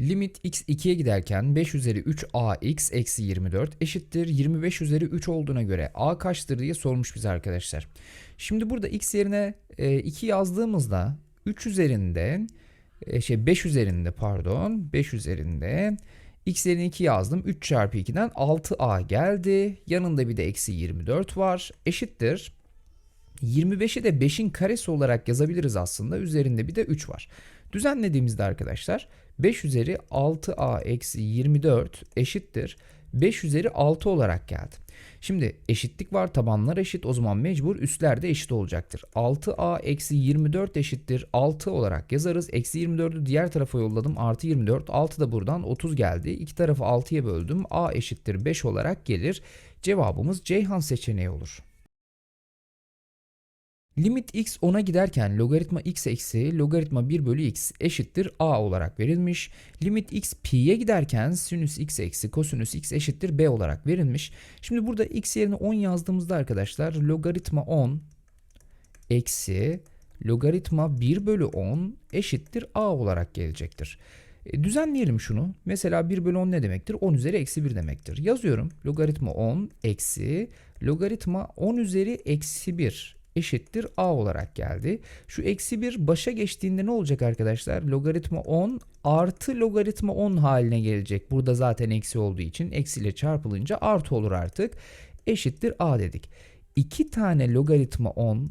Limit x 2'ye giderken 5 üzeri 3ax eksi 24 eşittir 25 üzeri 3 olduğuna göre a kaçtır diye sormuş bize arkadaşlar. Şimdi burada x yerine e, 2 yazdığımızda 3 üzerinde e, şey 5 üzerinde pardon 5 üzerinde x yerine 2 yazdım 3 çarpı 2'den 6a geldi yanında bir de eksi 24 var eşittir 25'i de 5'in karesi olarak yazabiliriz aslında. Üzerinde bir de 3 var. Düzenlediğimizde arkadaşlar 5 üzeri 6a eksi 24 eşittir. 5 üzeri 6 olarak geldi. Şimdi eşitlik var tabanlar eşit o zaman mecbur üstler de eşit olacaktır. 6a eksi 24 eşittir 6 olarak yazarız. Eksi 24'ü diğer tarafa yolladım artı 24 6 da buradan 30 geldi. İki tarafı 6'ya böldüm a eşittir 5 olarak gelir. Cevabımız Ceyhan seçeneği olur. Limit x 10'a giderken logaritma x eksi logaritma 1 bölü x eşittir a olarak verilmiş. Limit x pi'ye giderken sinüs x eksi kosinüs x eşittir b olarak verilmiş. Şimdi burada x yerine 10 yazdığımızda arkadaşlar logaritma 10 eksi logaritma 1 bölü 10 eşittir a olarak gelecektir. E, düzenleyelim şunu. Mesela 1 bölü 10 ne demektir? 10 üzeri eksi 1 demektir. Yazıyorum. Logaritma 10 eksi logaritma 10 üzeri eksi 1 eşittir a olarak geldi. Şu eksi 1 başa geçtiğinde ne olacak arkadaşlar? Logaritma 10 artı logaritma 10 haline gelecek. Burada zaten eksi olduğu için eksiyle çarpılınca artı olur artık. Eşittir a dedik. 2 tane logaritma 10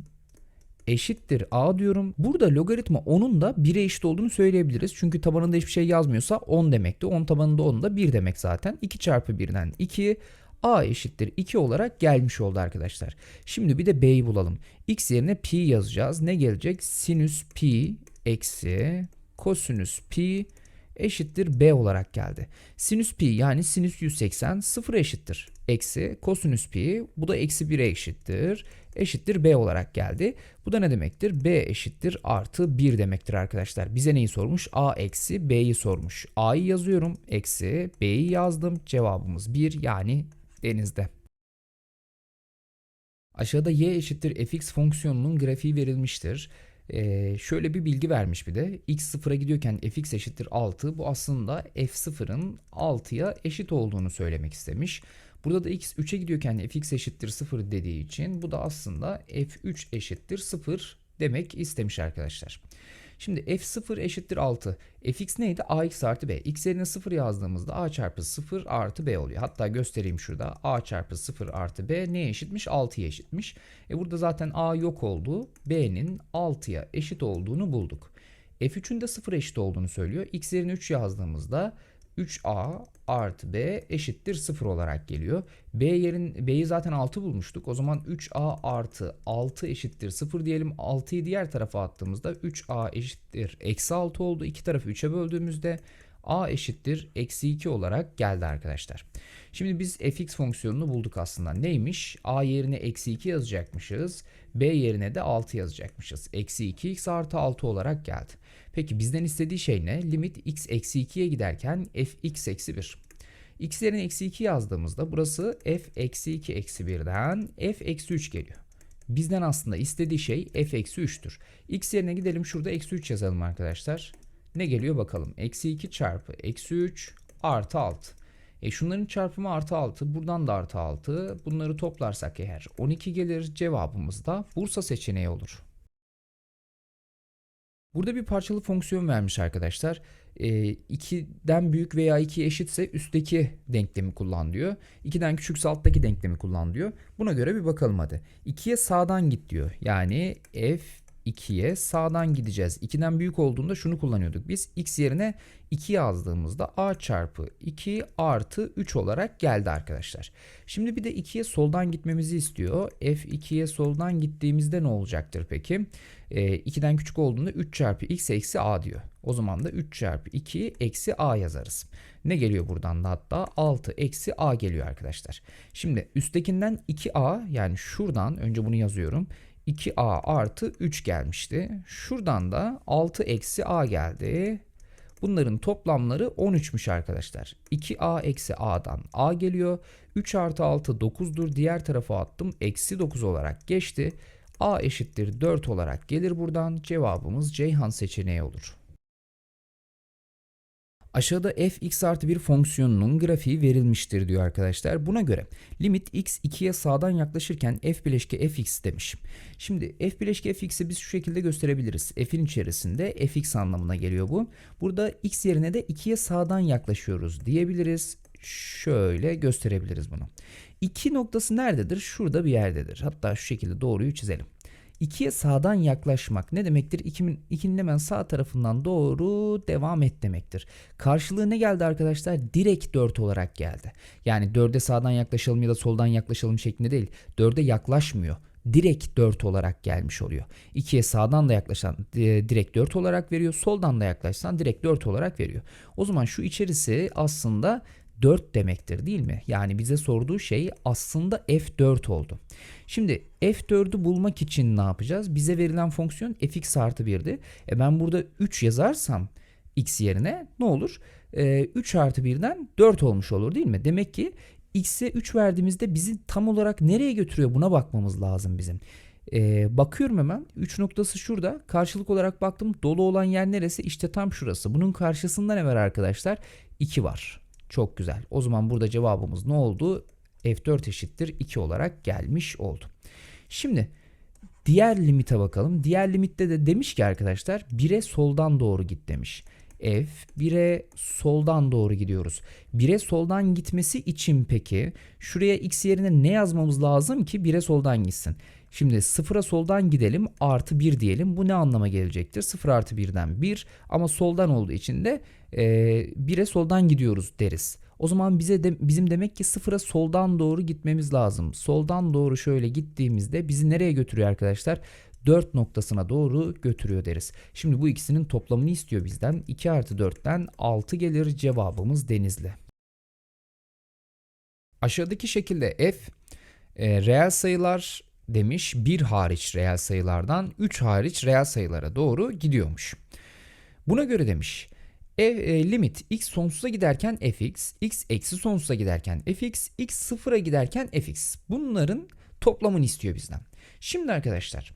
eşittir a diyorum. Burada logaritma 10'un da 1'e eşit olduğunu söyleyebiliriz. Çünkü tabanında hiçbir şey yazmıyorsa 10 demekti. 10 tabanında 10 da 1 demek zaten. 2 çarpı 1'den 2 a eşittir 2 olarak gelmiş oldu arkadaşlar. Şimdi bir de b'yi bulalım. x yerine pi yazacağız. Ne gelecek? Sinüs pi eksi kosinüs pi eşittir b olarak geldi. Sinüs pi yani sinüs 180 sıfır eşittir. Eksi kosinüs pi bu da eksi 1'e eşittir. Eşittir b olarak geldi. Bu da ne demektir? b eşittir artı 1 demektir arkadaşlar. Bize neyi sormuş? a eksi b'yi sormuş. a'yı yazıyorum. Eksi b'yi yazdım. Cevabımız 1 yani denizde. Aşağıda y eşittir fx fonksiyonunun grafiği verilmiştir. Ee, şöyle bir bilgi vermiş bir de. x sıfıra gidiyorken fx eşittir 6. Bu aslında f0'ın 6'ya eşit olduğunu söylemek istemiş. Burada da x 3'e gidiyorken fx eşittir 0 dediği için bu da aslında f3 eşittir 0 demek istemiş arkadaşlar. Şimdi f0 eşittir 6. fx neydi? ax artı b. x yerine 0 yazdığımızda a çarpı 0 artı b oluyor. Hatta göstereyim şurada. a çarpı 0 artı b neye eşitmiş? 6'ya eşitmiş. E burada zaten a yok oldu. b'nin 6'ya eşit olduğunu bulduk. f3'ün de 0 eşit olduğunu söylüyor. x yerine 3 yazdığımızda 3a artı b eşittir 0 olarak geliyor. b yerin b'yi zaten 6 bulmuştuk. O zaman 3a artı 6 eşittir 0 diyelim. 6'yı diğer tarafa attığımızda 3a eşittir eksi 6 oldu. İki tarafı 3'e böldüğümüzde a eşittir eksi 2 olarak geldi arkadaşlar. Şimdi biz fx fonksiyonunu bulduk aslında. Neymiş? a yerine eksi 2 yazacakmışız. b yerine de 6 yazacakmışız. Eksi 2x artı 6 olarak geldi. Peki bizden istediği şey ne? Limit x eksi 2'ye giderken fx eksi 1. x yerine eksi 2 yazdığımızda burası f eksi 2 eksi 1'den f eksi 3 geliyor. Bizden aslında istediği şey f eksi 3'tür. x yerine gidelim şurada eksi 3 yazalım arkadaşlar. Ne geliyor bakalım. Eksi 2 çarpı eksi 3 artı 6. E şunların çarpımı artı 6. Buradan da artı 6. Bunları toplarsak eğer 12 gelir. Cevabımız da Bursa seçeneği olur. Burada bir parçalı fonksiyon vermiş arkadaşlar. E, 2'den büyük veya 2 eşitse üstteki denklemi kullan diyor. 2'den küçükse alttaki denklemi kullan diyor. Buna göre bir bakalım hadi. 2'ye sağdan git diyor. Yani f 2'ye sağdan gideceğiz. 2'den büyük olduğunda şunu kullanıyorduk biz. x yerine 2 yazdığımızda a çarpı 2 artı 3 olarak geldi arkadaşlar. Şimdi bir de 2'ye soldan gitmemizi istiyor. f2'ye soldan gittiğimizde ne olacaktır peki? E, 2'den küçük olduğunda 3 çarpı x eksi a diyor. O zaman da 3 çarpı 2 eksi a yazarız. Ne geliyor buradan da hatta 6 eksi a geliyor arkadaşlar. Şimdi üsttekinden 2a yani şuradan önce bunu yazıyorum. 2a artı 3 gelmişti. Şuradan da 6 eksi a geldi. Bunların toplamları 13'müş arkadaşlar. 2a eksi a'dan a geliyor. 3 artı 6 9'dur. Diğer tarafa attım. Eksi 9 olarak geçti. A eşittir 4 olarak gelir buradan. Cevabımız Ceyhan seçeneği olur. Aşağıda fx artı bir fonksiyonunun grafiği verilmiştir diyor arkadaşlar. Buna göre limit x 2'ye sağdan yaklaşırken f bileşke fx demiş. Şimdi f bileşke fx'i biz şu şekilde gösterebiliriz. f'in içerisinde fx anlamına geliyor bu. Burada x yerine de 2'ye sağdan yaklaşıyoruz diyebiliriz. Şöyle gösterebiliriz bunu. 2 noktası nerededir? Şurada bir yerdedir. Hatta şu şekilde doğruyu çizelim. 2'ye sağdan yaklaşmak ne demektir? 2'nin 2'nin hemen sağ tarafından doğru devam et demektir. Karşılığı ne geldi arkadaşlar? Direkt 4 olarak geldi. Yani 4'e sağdan yaklaşalım ya da soldan yaklaşalım şeklinde değil. 4'e yaklaşmıyor. Direkt 4 olarak gelmiş oluyor. 2'ye sağdan da yaklaşan e, direkt 4 olarak veriyor. Soldan da yaklaşsan direkt 4 olarak veriyor. O zaman şu içerisi aslında 4 demektir değil mi? Yani bize sorduğu şey aslında f4 oldu. Şimdi f4'ü bulmak için ne yapacağız? Bize verilen fonksiyon fx artı 1'di. E ben burada 3 yazarsam x yerine ne olur? E, 3 artı 1'den 4 olmuş olur değil mi? Demek ki x'e 3 verdiğimizde bizi tam olarak nereye götürüyor buna bakmamız lazım bizim. Ee, bakıyorum hemen 3 noktası şurada karşılık olarak baktım dolu olan yer neresi işte tam şurası bunun karşısında ne var arkadaşlar 2 var çok güzel. O zaman burada cevabımız ne oldu? F4 eşittir 2 olarak gelmiş oldu. Şimdi diğer limite bakalım. Diğer limitte de demiş ki arkadaşlar 1'e soldan doğru git demiş. F 1'e soldan doğru gidiyoruz. 1'e soldan gitmesi için peki şuraya x yerine ne yazmamız lazım ki 1'e soldan gitsin? Şimdi sıfıra soldan gidelim artı 1 diyelim. Bu ne anlama gelecektir? 0 artı 1'den 1 ama soldan olduğu için de e, 1'e soldan gidiyoruz deriz. O zaman bize de, bizim demek ki sıfıra soldan doğru gitmemiz lazım. Soldan doğru şöyle gittiğimizde bizi nereye götürüyor arkadaşlar? 4 noktasına doğru götürüyor deriz. Şimdi bu ikisinin toplamını istiyor bizden. 2 artı 4'ten 6 gelir cevabımız denizli. Aşağıdaki şekilde f e, reel sayılar demiş 1 hariç reel sayılardan 3 hariç reel sayılara doğru gidiyormuş. Buna göre demiş e, e, limit x sonsuza giderken fx, x eksi sonsuza giderken fx, x sıfıra giderken fx. Bunların toplamını istiyor bizden. Şimdi arkadaşlar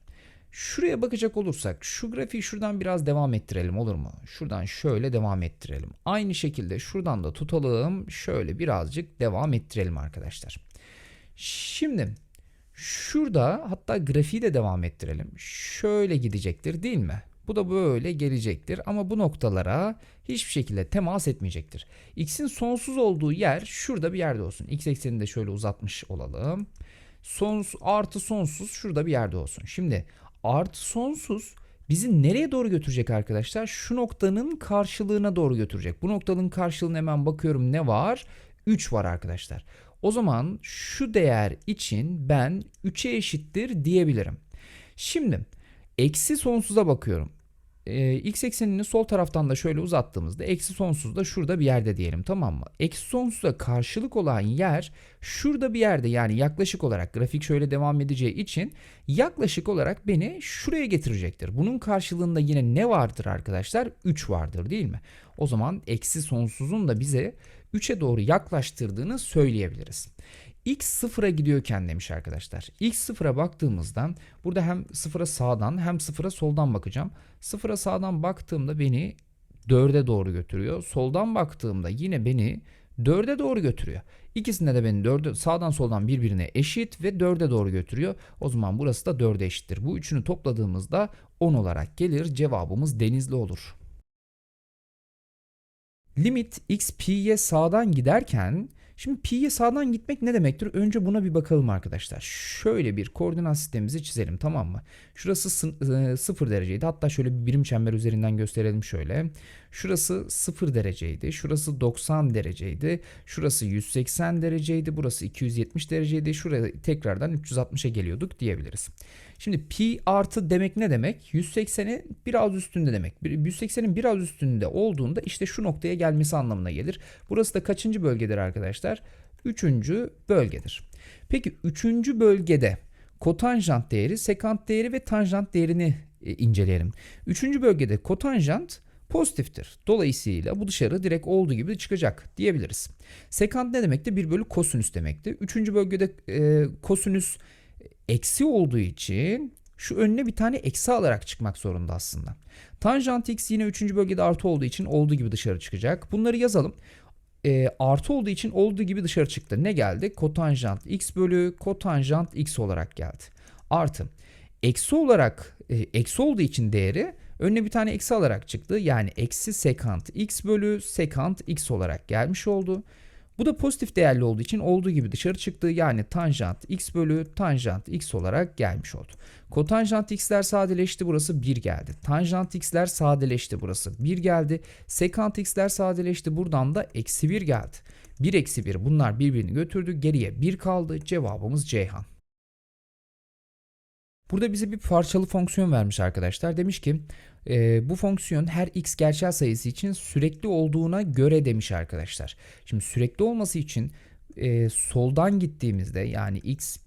şuraya bakacak olursak şu grafiği şuradan biraz devam ettirelim olur mu? Şuradan şöyle devam ettirelim. Aynı şekilde şuradan da tutalım. Şöyle birazcık devam ettirelim arkadaşlar. Şimdi şurada hatta grafiği de devam ettirelim. Şöyle gidecektir değil mi? Bu da böyle gelecektir ama bu noktalara hiçbir şekilde temas etmeyecektir. X'in sonsuz olduğu yer şurada bir yerde olsun. X eksenini de şöyle uzatmış olalım. Sons, artı sonsuz şurada bir yerde olsun. Şimdi artı sonsuz bizi nereye doğru götürecek arkadaşlar? Şu noktanın karşılığına doğru götürecek. Bu noktanın karşılığına hemen bakıyorum ne var? 3 var arkadaşlar. O zaman şu değer için ben 3'e eşittir diyebilirim. Şimdi eksi sonsuza bakıyorum. Ee, x eksenini sol taraftan da şöyle uzattığımızda eksi sonsuz da şurada bir yerde diyelim tamam mı? Eksi sonsuza karşılık olan yer şurada bir yerde yani yaklaşık olarak grafik şöyle devam edeceği için yaklaşık olarak beni şuraya getirecektir. Bunun karşılığında yine ne vardır arkadaşlar? 3 vardır değil mi? O zaman eksi sonsuzun da bize 3'e doğru yaklaştırdığını söyleyebiliriz. X sıfıra gidiyorken demiş arkadaşlar. X sıfıra baktığımızda burada hem sıfıra sağdan hem sıfıra soldan bakacağım. Sıfıra sağdan baktığımda beni 4'e doğru götürüyor. Soldan baktığımda yine beni 4'e doğru götürüyor. İkisinde de beni 4'e sağdan soldan birbirine eşit ve 4'e doğru götürüyor. O zaman burası da 4'e eşittir. Bu üçünü topladığımızda 10 olarak gelir. Cevabımız denizli olur. Limit x pi'ye sağdan giderken Şimdi pi'ye sağdan gitmek ne demektir? Önce buna bir bakalım arkadaşlar. Şöyle bir koordinat sistemimizi çizelim tamam mı? Şurası 0 dereceydi. Hatta şöyle bir birim çember üzerinden gösterelim şöyle. Şurası 0 dereceydi. Şurası 90 dereceydi. Şurası 180 dereceydi. Burası 270 dereceydi. Şuraya tekrardan 360'a geliyorduk diyebiliriz. Şimdi pi artı demek ne demek? 180'in biraz üstünde demek. 180'in biraz üstünde olduğunda işte şu noktaya gelmesi anlamına gelir. Burası da kaçıncı bölgedir arkadaşlar? Üçüncü bölgedir. Peki üçüncü bölgede kotanjant değeri, sekant değeri ve tanjant değerini e, inceleyelim. Üçüncü bölgede kotanjant pozitiftir. Dolayısıyla bu dışarı direkt olduğu gibi çıkacak diyebiliriz. Sekant ne demekti? 1 bölü kosinüs demekti. Üçüncü bölgede e, kosinüs eksi olduğu için şu önüne bir tane eksi alarak çıkmak zorunda aslında. Tanjant x yine 3. bölgede artı olduğu için olduğu gibi dışarı çıkacak. Bunları yazalım. E, artı olduğu için olduğu gibi dışarı çıktı. Ne geldi? Kotanjant x bölü kotanjant x olarak geldi. Artı. Eksi olarak e, eksi olduğu için değeri önüne bir tane eksi alarak çıktı. Yani eksi sekant x bölü sekant x olarak gelmiş oldu. Bu da pozitif değerli olduğu için olduğu gibi dışarı çıktı. Yani tanjant x bölü tanjant x olarak gelmiş oldu. Kotanjant x'ler sadeleşti burası 1 geldi. Tanjant x'ler sadeleşti burası 1 geldi. Sekant x'ler sadeleşti buradan da eksi 1 geldi. 1 eksi 1 bunlar birbirini götürdü. Geriye 1 kaldı. Cevabımız Ceyhan. Burada bize bir parçalı fonksiyon vermiş arkadaşlar. Demiş ki e, bu fonksiyon her x gerçel sayısı için sürekli olduğuna göre demiş arkadaşlar. Şimdi sürekli olması için e, soldan gittiğimizde yani x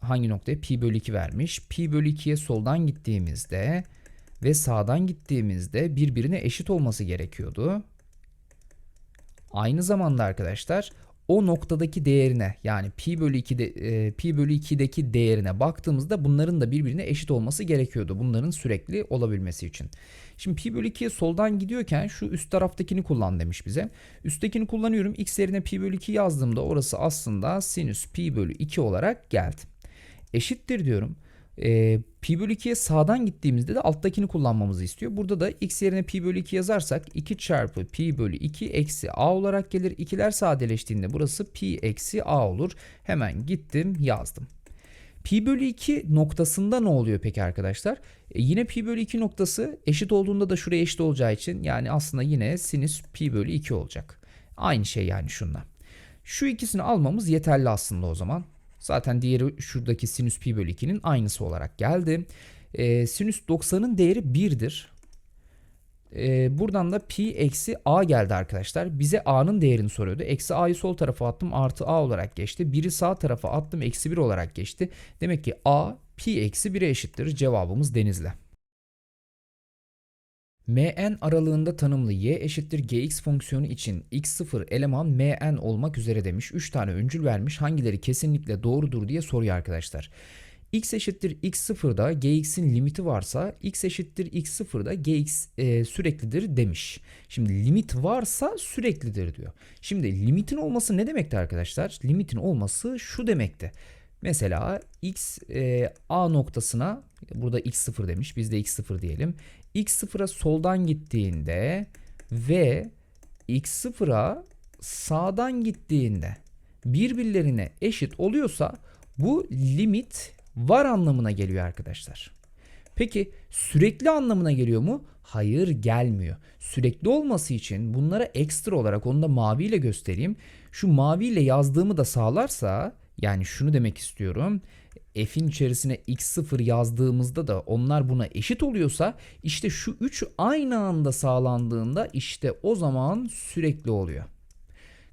hangi noktaya pi bölü 2 vermiş. Pi bölü 2'ye soldan gittiğimizde ve sağdan gittiğimizde birbirine eşit olması gerekiyordu. Aynı zamanda arkadaşlar o noktadaki değerine yani pi bölü 2'de e, pi bölü 2'deki değerine baktığımızda bunların da birbirine eşit olması gerekiyordu. Bunların sürekli olabilmesi için. Şimdi pi bölü 2'ye soldan gidiyorken şu üst taraftakini kullan demiş bize. Üsttekini kullanıyorum. X yerine pi bölü 2 yazdığımda orası aslında sinüs pi bölü 2 olarak geldi. Eşittir diyorum. E, pi bölü 2'ye sağdan gittiğimizde de alttakini kullanmamızı istiyor. Burada da x yerine pi bölü 2 yazarsak 2 çarpı pi bölü 2 eksi a olarak gelir. İkiler sadeleştiğinde burası pi eksi a olur. Hemen gittim yazdım. Pi bölü 2 noktasında ne oluyor peki arkadaşlar? E yine pi bölü 2 noktası eşit olduğunda da şuraya eşit olacağı için yani aslında yine sinüs pi bölü 2 olacak. Aynı şey yani şunla. Şu ikisini almamız yeterli aslında o zaman. Zaten diğeri şuradaki sinüs pi bölü 2'nin aynısı olarak geldi. E, sinüs 90'ın değeri 1'dir. E, buradan da pi eksi a geldi arkadaşlar. Bize a'nın değerini soruyordu. Eksi a'yı sol tarafa attım artı a olarak geçti. 1'i sağ tarafa attım eksi 1 olarak geçti. Demek ki a pi eksi 1'e eşittir. Cevabımız denizle. Mn aralığında tanımlı y eşittir gx fonksiyonu için x0 eleman mn olmak üzere demiş. 3 tane öncül vermiş. Hangileri kesinlikle doğrudur diye soruyor arkadaşlar. x eşittir x0'da gx'in limiti varsa x eşittir x0'da gx e, süreklidir demiş. Şimdi limit varsa süreklidir diyor. Şimdi limitin olması ne demekti arkadaşlar? Limitin olması şu demekti. Mesela x e, a noktasına burada x0 demiş biz de x0 diyelim. X0'a soldan gittiğinde ve x0'a sağdan gittiğinde birbirlerine eşit oluyorsa bu limit var anlamına geliyor arkadaşlar. Peki sürekli anlamına geliyor mu? Hayır gelmiyor. Sürekli olması için bunlara ekstra olarak onu da maviyle göstereyim. Şu maviyle yazdığımı da sağlarsa yani şunu demek istiyorum. F'in içerisine x0 yazdığımızda da onlar buna eşit oluyorsa işte şu 3 aynı anda sağlandığında işte o zaman sürekli oluyor.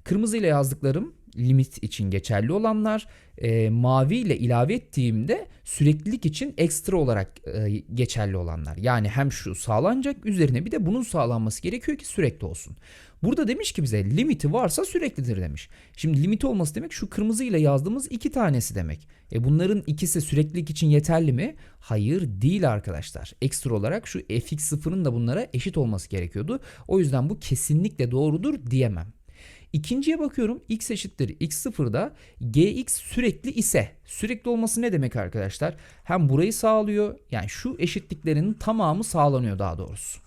Kırmızı ile yazdıklarım limit için geçerli olanlar e, mavi ile ilave ettiğimde süreklilik için ekstra olarak e, geçerli olanlar. Yani hem şu sağlanacak üzerine bir de bunun sağlanması gerekiyor ki sürekli olsun. Burada demiş ki bize limiti varsa süreklidir demiş. Şimdi limiti olması demek şu kırmızı ile yazdığımız iki tanesi demek. E bunların ikisi süreklilik için yeterli mi? Hayır değil arkadaşlar. Ekstra olarak şu fx0'ın da bunlara eşit olması gerekiyordu. O yüzden bu kesinlikle doğrudur diyemem. İkinciye bakıyorum x eşittir x0'da gx sürekli ise sürekli olması ne demek arkadaşlar? Hem burayı sağlıyor yani şu eşitliklerin tamamı sağlanıyor daha doğrusu.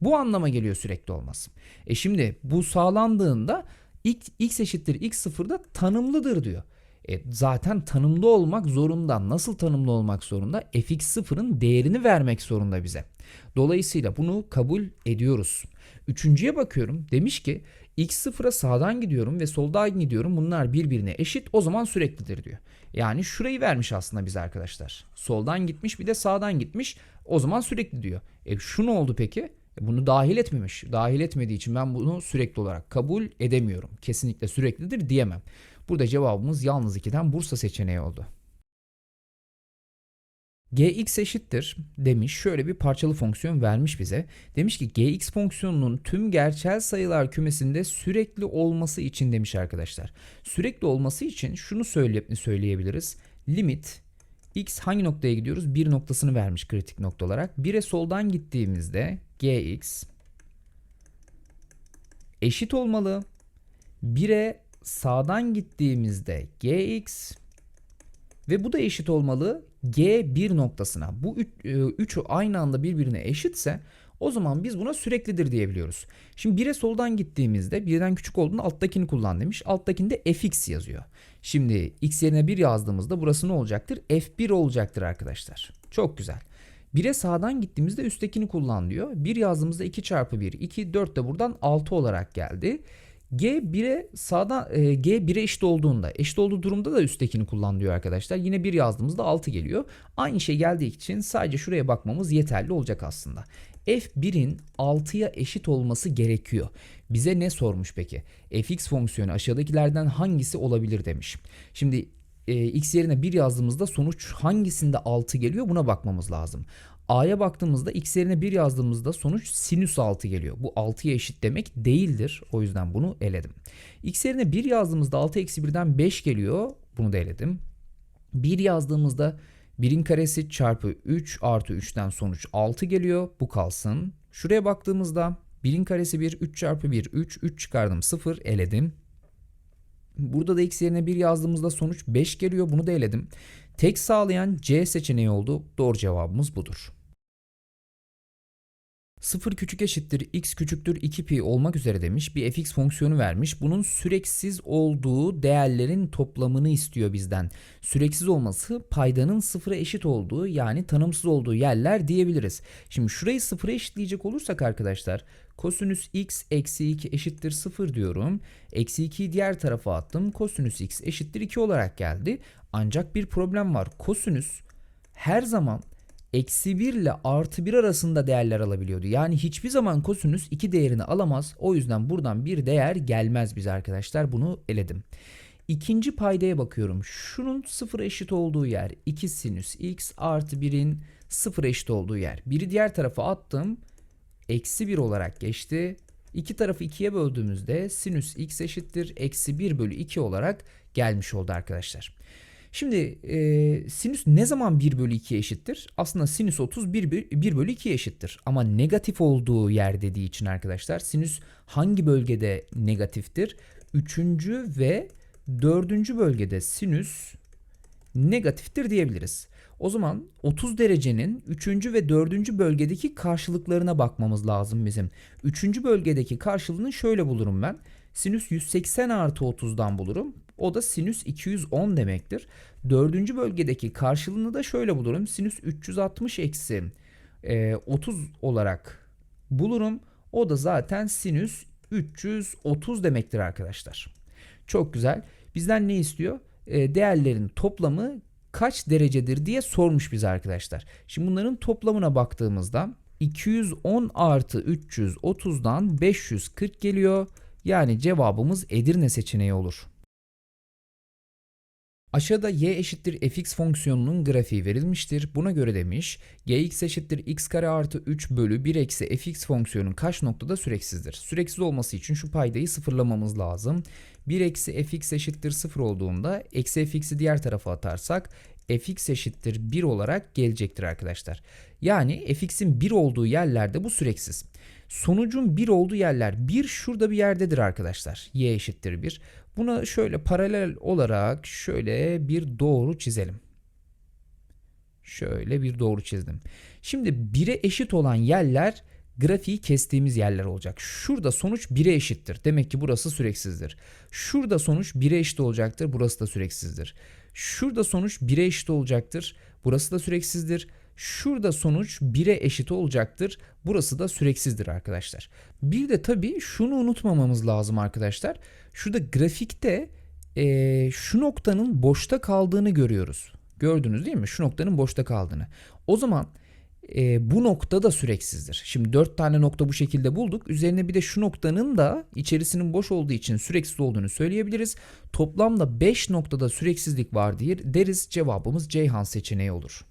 Bu anlama geliyor sürekli olması. E şimdi bu sağlandığında x, x eşittir x0'da tanımlıdır diyor. E zaten tanımlı olmak zorunda. Nasıl tanımlı olmak zorunda? fx0'ın değerini vermek zorunda bize. Dolayısıyla bunu kabul ediyoruz. Üçüncüye bakıyorum. Demiş ki x0'a sağdan gidiyorum ve soldan gidiyorum. Bunlar birbirine eşit. O zaman süreklidir diyor. Yani şurayı vermiş aslında bize arkadaşlar. Soldan gitmiş bir de sağdan gitmiş. O zaman sürekli diyor. E şu ne oldu peki? E bunu dahil etmemiş. Dahil etmediği için ben bunu sürekli olarak kabul edemiyorum. Kesinlikle süreklidir diyemem. Burada cevabımız yalnız 2'den Bursa seçeneği oldu. Gx eşittir demiş. Şöyle bir parçalı fonksiyon vermiş bize. Demiş ki gx fonksiyonunun tüm gerçel sayılar kümesinde sürekli olması için demiş arkadaşlar. Sürekli olması için şunu söyle, söyleyebiliriz. Limit x hangi noktaya gidiyoruz? 1 noktasını vermiş kritik nokta olarak. 1'e soldan gittiğimizde gx eşit olmalı. 1'e sağdan gittiğimizde gx ve bu da eşit olmalı G1 noktasına. Bu üç, e, üçü aynı anda birbirine eşitse o zaman biz buna süreklidir diyebiliyoruz. Şimdi 1'e soldan gittiğimizde birden küçük olduğunda alttakini kullan demiş. Alttakinde fx yazıyor. Şimdi x yerine 1 yazdığımızda burası ne olacaktır? f1 olacaktır arkadaşlar. Çok güzel. 1'e sağdan gittiğimizde üsttekini kullan diyor. 1 yazdığımızda 2 çarpı 1, 2, 4 de buradan 6 olarak geldi. G 1'e sağdan e, G 1'e eşit olduğunda eşit olduğu durumda da üsttekini kullan diyor arkadaşlar. Yine 1 yazdığımızda 6 geliyor. Aynı şey geldiği için sadece şuraya bakmamız yeterli olacak aslında. F1'in 6'ya eşit olması gerekiyor. Bize ne sormuş peki? fx fonksiyonu aşağıdakilerden hangisi olabilir demiş. Şimdi e, x yerine 1 yazdığımızda sonuç hangisinde 6 geliyor buna bakmamız lazım. A'ya baktığımızda x yerine 1 yazdığımızda sonuç sinüs 6 geliyor. Bu 6'ya eşit demek değildir. O yüzden bunu eledim. x yerine 1 yazdığımızda 6 eksi 1'den 5 geliyor. Bunu da eledim. 1 yazdığımızda 1'in karesi çarpı 3 artı 3'ten sonuç 6 geliyor. Bu kalsın. Şuraya baktığımızda 1'in karesi 1, 3 çarpı 1, 3, 3 çıkardım 0 eledim. Burada da x yerine 1 yazdığımızda sonuç 5 geliyor. Bunu da eledim. Tek sağlayan C seçeneği oldu. Doğru cevabımız budur. 0 küçük eşittir x küçüktür 2pi olmak üzere demiş bir fx fonksiyonu vermiş. Bunun süreksiz olduğu değerlerin toplamını istiyor bizden. Süreksiz olması paydanın sıfıra eşit olduğu yani tanımsız olduğu yerler diyebiliriz. Şimdi şurayı sıfıra eşitleyecek olursak arkadaşlar kosinüs x eksi 2 eşittir 0 diyorum. Eksi 2'yi diğer tarafa attım. Kosinüs x eşittir 2 olarak geldi. Ancak bir problem var. Kosinüs her zaman eksi 1 ile artı 1 arasında değerler alabiliyordu. Yani hiçbir zaman kosinüs 2 değerini alamaz. O yüzden buradan bir değer gelmez bize arkadaşlar. Bunu eledim. İkinci paydaya bakıyorum. Şunun 0 eşit olduğu yer 2 sinüs x artı 1'in 0 eşit olduğu yer. Biri diğer tarafa attım. Eksi 1 olarak geçti. İki tarafı ikiye böldüğümüzde sinüs x eşittir. Eksi 1 bölü 2 olarak gelmiş oldu arkadaşlar. Şimdi e, sinüs ne zaman 1 bölü 2'ye eşittir? Aslında sinüs 30 1, 1 bölü 2'ye eşittir. Ama negatif olduğu yer dediği için arkadaşlar sinüs hangi bölgede negatiftir? Üçüncü ve dördüncü bölgede sinüs negatiftir diyebiliriz. O zaman 30 derecenin 3. ve 4. bölgedeki karşılıklarına bakmamız lazım bizim. 3. bölgedeki karşılığını şöyle bulurum ben. Sinüs 180 artı 30'dan bulurum. O da sinüs 210 demektir. Dördüncü bölgedeki karşılığını da şöyle bulurum. Sinüs 360 eksi 30 e, olarak bulurum. O da zaten sinüs 330 demektir arkadaşlar. Çok güzel. Bizden ne istiyor? E, değerlerin toplamı kaç derecedir diye sormuş bize arkadaşlar. Şimdi bunların toplamına baktığımızda 210 artı 330'dan 540 geliyor. Yani cevabımız Edirne seçeneği olur. Aşağıda y eşittir fx fonksiyonunun grafiği verilmiştir. Buna göre demiş gx eşittir x kare artı 3 bölü 1 eksi fx fonksiyonun kaç noktada süreksizdir? Süreksiz olması için şu paydayı sıfırlamamız lazım. 1 eksi fx eşittir 0 olduğunda eksi fx'i diğer tarafa atarsak fx eşittir 1 olarak gelecektir arkadaşlar. Yani fx'in 1 olduğu yerlerde bu süreksiz. Sonucun 1 olduğu yerler 1 şurada bir yerdedir arkadaşlar. y eşittir 1. Buna şöyle paralel olarak şöyle bir doğru çizelim. Şöyle bir doğru çizdim. Şimdi 1'e eşit olan yerler grafiği kestiğimiz yerler olacak. Şurada sonuç 1'e eşittir. Demek ki burası süreksizdir. Şurada sonuç 1'e eşit olacaktır. Burası da süreksizdir. Şurada sonuç 1'e eşit olacaktır. Burası da süreksizdir. Şurada sonuç 1'e eşit olacaktır. Burası da süreksizdir arkadaşlar. Bir de tabii şunu unutmamamız lazım arkadaşlar. Şurada grafikte e, şu noktanın boşta kaldığını görüyoruz. Gördünüz değil mi? Şu noktanın boşta kaldığını. O zaman e, bu nokta da süreksizdir. Şimdi 4 tane nokta bu şekilde bulduk. Üzerine bir de şu noktanın da içerisinin boş olduğu için süreksiz olduğunu söyleyebiliriz. Toplamda 5 noktada süreksizlik var diye deriz. Cevabımız Ceyhan seçeneği olur.